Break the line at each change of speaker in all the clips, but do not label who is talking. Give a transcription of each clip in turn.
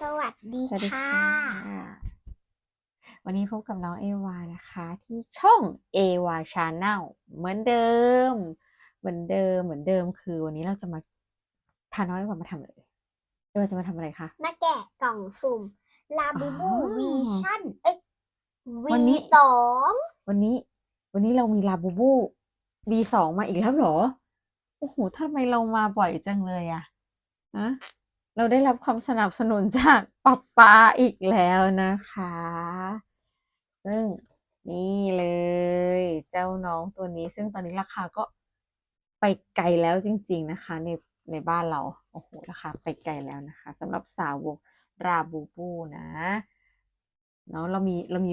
สวัสดี
สวัสดี
ค่ะ
ค่ะ วันนี้พบกับน้องเอวานะคะ ที่ช่องเอวาชาแนลเหมือนเดิม เหมือนเดิมเหมือนเดิมคือวันนี้เราจะมาพาน้องเอวามาทำอะไรเอวาจะมาทำอะไรคะ
มาแกะกล่องสุ่มลาบูบู
อ๋อ
วีชั่นเอ้ย
วันนี้
วีสอง
วันนี้ วันนี้เรามีลาบูบูบีสองมาอีกแล้วเหรอโอ้โหทำไมเรามาบ่อยจังเลยอะฮะ เราได้รับความสนับสนุนจากป๊าป๊าอีกแล้วนะคะ ซึ่งนี่เลย เจ้าน้องตัวนี้ ซึ่งตอนนี้ราคาก็ไปไกลแล้วจริง ๆนะคะ ในในบ้านเราโอ้โหราคาไปไกลแล้วนะคะสำหรับสาวกราบูบูนะเนาะเรามีเรามี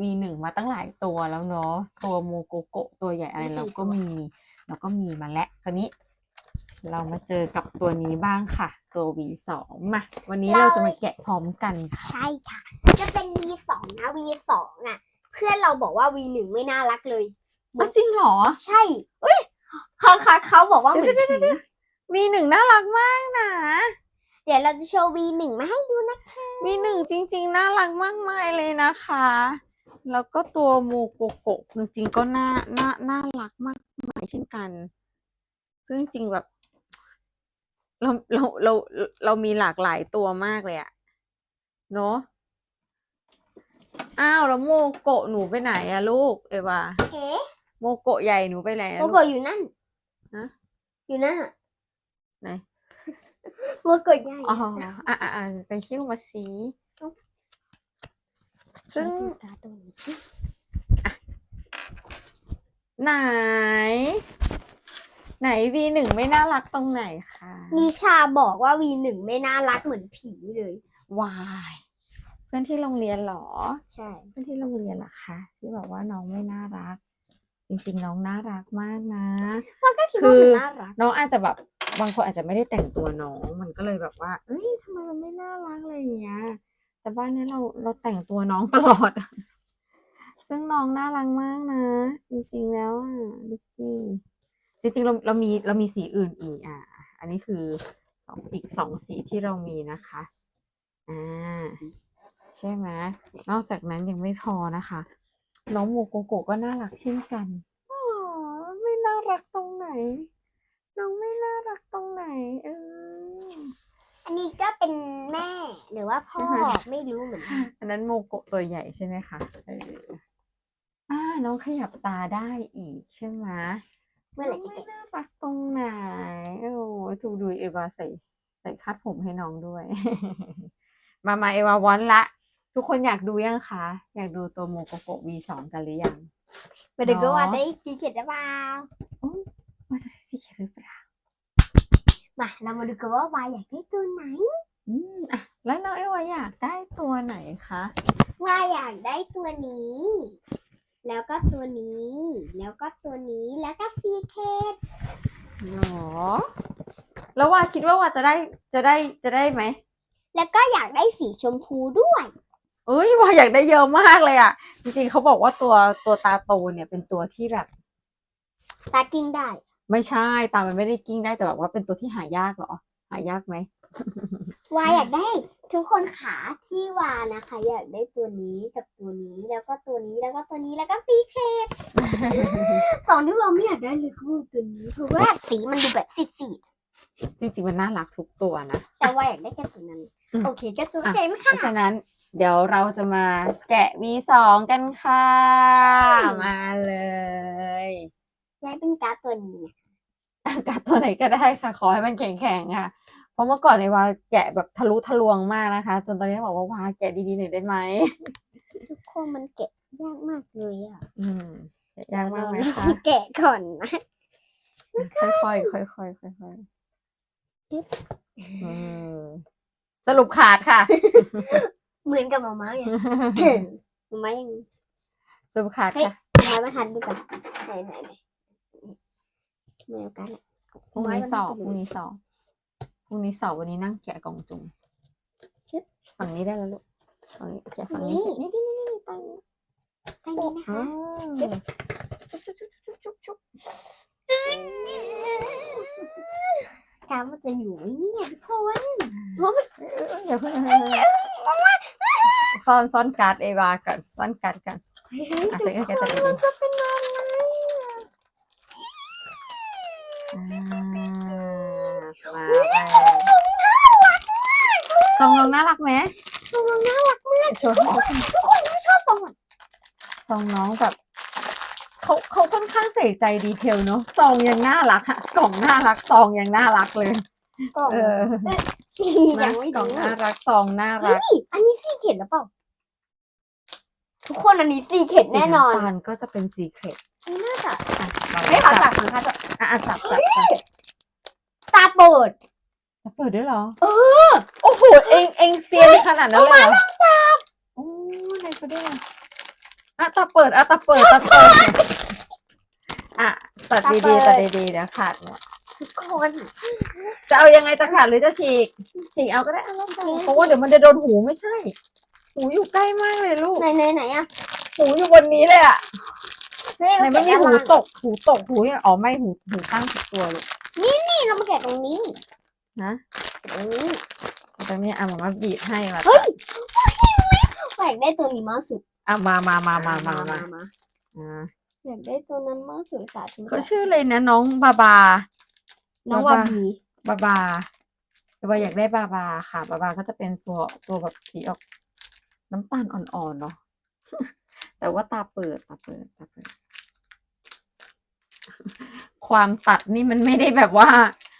วีหนึ่งมาตั้งหลายตัวแล้วเนาะตัวโมโกโกะตัวใหญ่อะไรเราก็มี เราก็มีมาแล้วคราวนี้ เรามาเจอกับตัวนี้บ้างค่ะ ตัว V สองมาวันนี้เราจะมาแกะพร้อมกันค่ะ
ใช่ค่ะ จะเป็นวีสองนะวีสองอะ เพื่อนเราบอกว่าวีหนึ่งไม่น่ารักเลย
อ้าวจริงเหรอ
ใช่เอ้ยเขาเขาเขาบอกว่าเหมือน
เดี๋ยว
ผี
V หนึ่งน่ารักมากนะ
เดี๋ยวเราจะโชว์วีหนึ่งมาให้ดูนะ
V หนึ่งจริง ๆ น่ารักมากมายเลยนะคะ แล้วก็ตัวโมโกโกะจริงๆก็น่าน่าน่ารักมากมายเช่นกัน ซึ่งจริงๆแบบ เราเราเราเรามีหลากหลายตัวมากเลยอะเนาะอ้าวแล้วโมโกะหนูไปไหนอะลูกเอวา
เอ๊ะ
โมโกะใหญ่หนูไปไหนอะ
โม
ลูก
โกะอยู่นั่น
ฮะ
อยู่นั่นอะ
ไหน
โมโกะใหญ่
อ๋ออะอะอะไปคิ้วมาสีซึ่ง
ใช้ปากกาตัวนี้
ไหน ไหนวีหนึ่งไม่น่ารักตรงไหนคะ
นิชาบอกว่าวีหนึ่งไม่น่ารักเหมือนผีเลย
วาย เพื่อนที่โรงเรียนเหรอ
ใช่
เพื่อนที่โรงเรียนเหรอคะที่บอกว่าน้องไม่น่ารัก จริงๆ น้องน่ารักมากนะ
ว่าก็คิด
คื
ว่า
อ
มันน่ารัก
น้องอาจจะแบบบางคนอาจจะไม่ได้แต่งตัวน้อง มันก็เลยแบบว่า เอ้ยทำไมมันไม่น่ารักอะไรอย่างเงี้ย แต่บ้านเนี้ยเราเราแต่งตัวน้องตลอด ซึ่งน้องน่ารักมากนะ จริงๆแล้วอะลูกจี้ จริงๆเราเรามีเรามีสีอื่นอีกอะ อันนี้คือสองอีกสองสีที่เรามีนะคะ อ่า ใช่ไหมนอกจากนั้นยังไม่พอนะคะ น้องโมโกโกะก็น่ารักเช่นกันอ๋อไม่น่ารักตรงไหน น้องไม่น่ารักตรงไหน เออ
อันนี้ก็เป็นแม่หรือว่าพ่อ
ใช่ไหม
ไม่รู้เหมือนกัน
อันนั้นโมโกะตัวใหญ่ใช่ไหมคะเอออ่าน้องขยับตาได้อีกใช่ไหม
เมื่อไหร่จะ
ไม่
เก็บ
น่ารักตรงไหน โอ้ดูดูเอวาใส่ใส่คาดผมให้น้องด้วย มามาเอวาวอนละ ทุกคนอยากดูยังคะ อยากดูตัวโมโกโกะ V2 กันหรือยัง
มาดูก็ว่า
เนาะ
ได้ตีเข็ดหรือเปล่า
ว่าจะได้สีเขียวหรือเปล่า
มาเรามาดูกันว่าวายอยากได้ตัวไหน
อืมอะแล้วน้องเอวาอยากได้ตัวไหนคะ
วายอยากได้ตัวนี้ แล้วก็ตัวนี้ แล้วก็ตัวนี้ แล้วก็ซีเคท
หรอ แล้วว่าคิดว่าว่าจะได้จะได้จะได้ไหม
แล้วก็อยากได้สีชมพูด้วย
เอ้ยว่าอยากได้เยอะมากเลยอะ จริงๆเขาบอกว่าตัวตัวตาโตเนี่ยเป็นตัวที่แบบ
ตากิ้งได้
ไม่ใช่ตามันไม่ได้กิ้งได้แต่แบบว่าเป็นตัวที่หายากเหรอ หายากไหม
วายอยากได้ทุกคนขาที่วานะคะ อยากได้ตัวนี้กับตัวนี้แล้วก็ตัวนี้แล้วก็ตัวนี้แล้วก็ซีเคทสองที่เราไม่อยากได้เลยคือตัวนี้เพราะว่าสีมันดูแบบสีด
จริงๆมันน่ารักทุกตัวนะ
ๆแต่วายอยากได้แค่ตัวนั้น
อืม
โอเคก็จุด
อะ
ใจไหม
เพ
คะ
ราะฉะนั้น เดี๋ยวเราจะมาแกะ V2 กันค่ะ มาเลย
ใช้เป็นการ์ดตัวนี้นะ
กัดตัวไหนก็ได้ค่ะ ขอให้มันแข็งๆค่ะ เพราะเมื่อก่อนในยว่าแกะแบบทะลุทะลวงมากนะคะ จนตอนนี้บอกว่าวาแกะดีๆหน่อยได้ไหม
ทุกคนมันแกะยากมากเลยอะ
อืมแกะยากมากไหมคะ
แกะก่อนนะ
ค่อยๆค่อยๆค่อยๆค่อย
ปึ๊บ
ๆอืมสรุปขาดค่ะ
เหมือนกับหมาม้าอย่างหมาม้ายัง
สรุปขาดค่ะ
หมาม้ามาทันดีกว่าไหนไหนไหนเหมือนกันอะ
พรุ่งนี้สอบ
ห
พรุ่งนี้สอบ พรุ่งนี้สอบวันนี้นั่งแกะกล่องจุ่มฝั่งนี้ได้แล้วลูกฝั่งนี้แกะฝั่งนี้นี่นี่นี่นี่ตรงนี้
ไปนี่นะ
อ๋
คะ
อจุ๊บจุ๊บจุ๊บจุ๊บจุ๊บจุ๊บ
ถามว่าจะอยู่ไหมเนี่ยทุกคนเพราะมัน
เอ้ยเอ้ยเอ้ยอย่าเพิ่งซ่อนซ่อนการ์ดเอวาก่อนซ่อนการ์ดกัน
เฮ้ย
อะ
ทุ
ใส่
ก
ใกล้
ค
ๆกัน
น
ดี
มันจะเป็นอะไร
อ่า น้องน่ารักไหม
ตัวมันน่ารักมาก
โชว์ให้เขาดู
ทุกคนไม่ชอบตรงอะ
ซองน้องแบบเขาเขาค่อนข้างใส่ใจดีเทลเนาะซองยังน่ารักอะกล่องน่ารักซองยังน่ารักเลย
กล่อง
เออ
ยั
นะ
งไม่
กล่
ดู
องน่ารักซองน่ารั
เฮ้
ก
ยอันนี้ซีเข็ดหรือเปล่า ทุกคนอันนี้ซีเข็ดแน่นอน
สีำตาลก็จะเป็นสีเข็ด
น่าจะ
อะเรา
ไม่ขอจั
จั
บบของค่ะจับ
อะอะจับจับจับ
ตาเปิด
จะเปิดด้วยเหรอ
เออ
โอ้โห เองเองเซียนขนาดนั้นเลยเหรอโอ้อะไรก็ได้อะตาเปิดอะตาเปิดตาเปิดอะตัดดีๆตัดดีๆเดี๋ยวขาดหมด
ทุกคน
จะเอายังไงจะขาดหรือจะฉีก ฉีกเอาก็ได้เอาแล้วแต่
ฉีก
เพราะว่าเดี๋ยวมันจะโดนหูไม่ใช่ หูอยู่ใกล้มากเลยลูก
ไหนไหนไหนอะ
หูอยู่บนนี้เลยอะ
เฮ้ย
ไหน
เรา
มันมี
แกะ
หู
ด้านล่าง
ตกหูตกหูเนี่ยอ๋อไม่หูหูข้างผิดตัวลูก
นี่เรามาแกะตรงนี้
นะ
ตรงนี้
ตรงนี้อะหมามาบีบให้มา
เฮ้ยอยากได้ตัวนี้มากสุด
อะมามามามามามา
มา
อ่า
อยากได้ตัวนั้นมากสุดสาธุ
เขาชื่อเลยนะน้องบาบา
น้องวาบี
บาบาแต่ว่าอยากได้บาบาค่ะ บาบาก็จะเป็นตัวตัวแบบสีออกน้ำตาลอ่อนๆเนาะแต่ว่าตาเปิดตาเปิดตาเปิด ความตัดนี่มันไม่ได้แบบว่า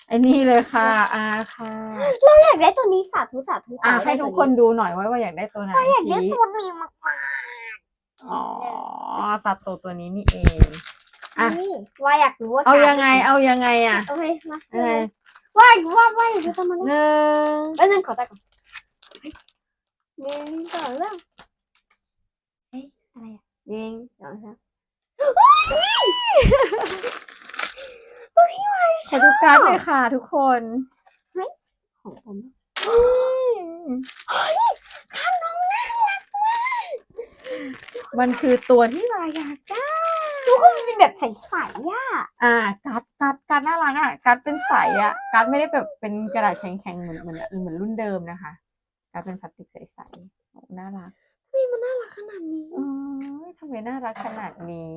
ไอ้นี่เลยค่ะอ่าค่ะ
อยากได้ตัวนี้สาธุสาธุข
อ่า
ได้
ให้ทุกคนดูหน่อยว่าว่าอยากได้ตัวไหน
อยากได้
ชี้
ตัวนี้มาก
อ๋อตัดตัวตัวนี้นี่เอง
ๆ
อะ
นี่ว่าอยากรู้ว่า
เอายังไงเอายังไงอะ
โอเคมา
ยังไง
ว่าว่าว่าอยากได้ตัวมัน
หนึ่ง
เอ้ยนั่นขอตัดก่อนหนึ่งสองสามเฮ้ยอะไรอะหนึ่งสองสาม
ขอดูการ์ดเลยค่ะ ทุกคน
ของผมข้างน้องน่ารักมาก
มันคือตัวที่วายอยากได้
ทุกคนมันเป็นแบบใสๆย่า
อ่าการ์ดการ์ดการ์ดน่ารักอะการ์ดเป็นใสอะการ์ดไม่ได้แบบเป็นกระดาษแข็งๆเหมือนเหมือนเหมือนรุ่นเดิมนะคะการ์ดเป็นพลาสติกใสๆโอ้น่ารัก
ทำไมมันน่ารักขนาดนี้
เอ้ยทำไมน่ารักขนาดนี้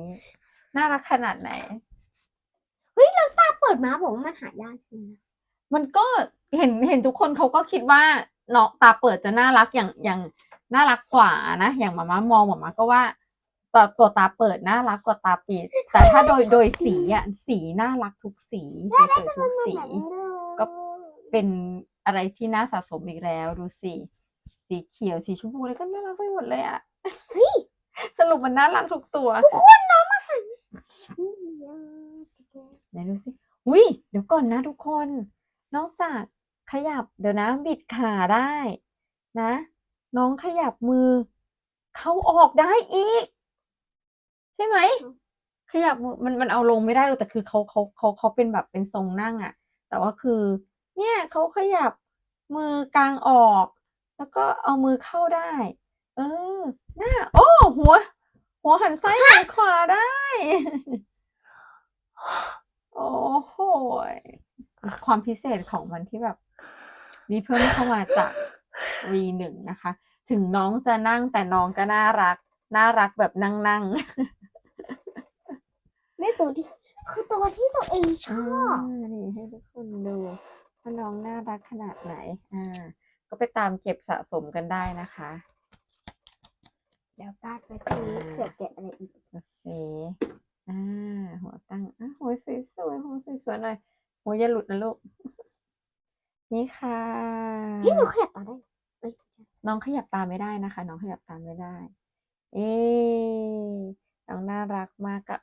น่ารักขนาดไหน
เฮ้ยแล้วตาเปิดมาบอกว่ามันหายากจริงนะ
มันก็เห็นเห็นทุกคนเขาก็คิดว่าเนาะตาเปิดจะน่ารักอย่างอย่างน่ารักกว่านะอย่างหมามามองหมามาก็ว่าตัวตัวตาเปิดน่ารักกว่าตาปิด แต่ถ้าโดยโดยสีอะสีน่ารักทุกสีสวยๆทุกสี ก็เป็นอะไรที่น่าสะสมอีกแล้วดูสิสีเขียวสีชมพูอะไรก็น่ารักไปหมดเลยอะ
เฮ้ย
สรุปมันน่ารักทุกตัว
นี่
ไหนดูสิอุ้ยเดี๋ยวก่อนนะทุกคน นอกจากขยับเดี๋ยวนะ บิดขาได้นะ น้องขยับมือ เข้าออกได้อีก ใช่ไหม ขยับมือมันมันเอาลงไม่ได้หรอกแต่คือเขาเขาเขาเขาเป็นแบบเป็นทรงนั่งอะแต่ว่าคือ เนี่ยเขาขยับมือกลางออก แล้วก็เอามือเข้าได้ เออหน้าโอ้หัว หัวหันซ้ายหันขวาได้ โอ้โหยความพิเศษของมันที่แบบ มีเพิ่มเข้ามาจาก V หนึ่งนะคะ ถึงน้องจะนั่งแต่น้องก็น่ารัก น่ารักแบบนั่งนั่ง
แม่ตัวที่คือตัวที่ตัวเองช
อ่า
อบ
นี่ให้ทุกคนดูว่าน้องน่ารักขนาดไหน อ่า ก็ไปตามเก็บสะสมกันได้นะคะ
เดี๋ยวตาไปทีนี้เผื่อแกะอะไรอีก
โอเคอ่า หัวตั้งอะหัวสวยสวยๆหัวสวยสวยๆหน่อยหัวอย่าหลุดนะลูก นี่ค่ะ
พี่หนูขยับตาได้เอ้ย
น้องขยับตามไม่ได้นะคะ น้องขยับตามไม่ได้ เอ๊ะน้องน่ารักมากก็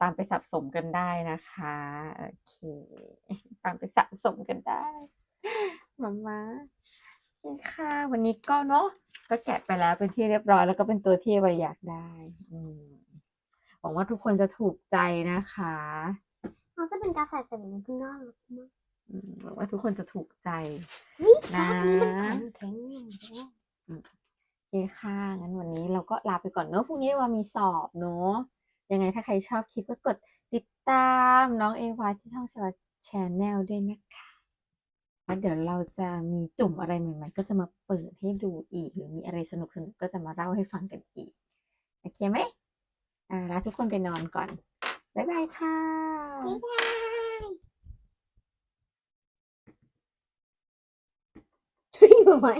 ตามไปสะสมกันได้นะคะ โอเค ตามไปสะสมกันได้มามานี่ค่ะ วันนี้ก็เนาะก็แกะไปแล้วเป็นที่เรียบร้อยแล้วก็เป็นตัวที่วาอยากได้ อืม หวังว่าทุกคนจะถูกใจนะคะ
มันจะเป็นกาแฟใส่แบบข้างนอกมาก
หวังว่าทุกคนจะถูกใจนะ
แข็ง
โอเคค่ะงั้นวันนี้เราก็ลาไปก่อนเนอะพรุ่งนี้ว่ามีสอบเนอะยังไงถ้าใครชอบคลิปก็กดติดตามน้องเอวาที่ท่องชาวแชนแนลด้วยนะคะแล้วเดี๋ยวเราจะมีจุ่มอะไรใหม่ๆก็จะมาเปิดให้ดูอีก หรือมีอะไรสนุกๆก็จะมาเล่าให้ฟังกันอีก โอเคไหม อ่าล้วทุกคนไปนอนก่อน บ๊ายบายค่ะ
บ๊ายบายเฮ้ยบ๊าย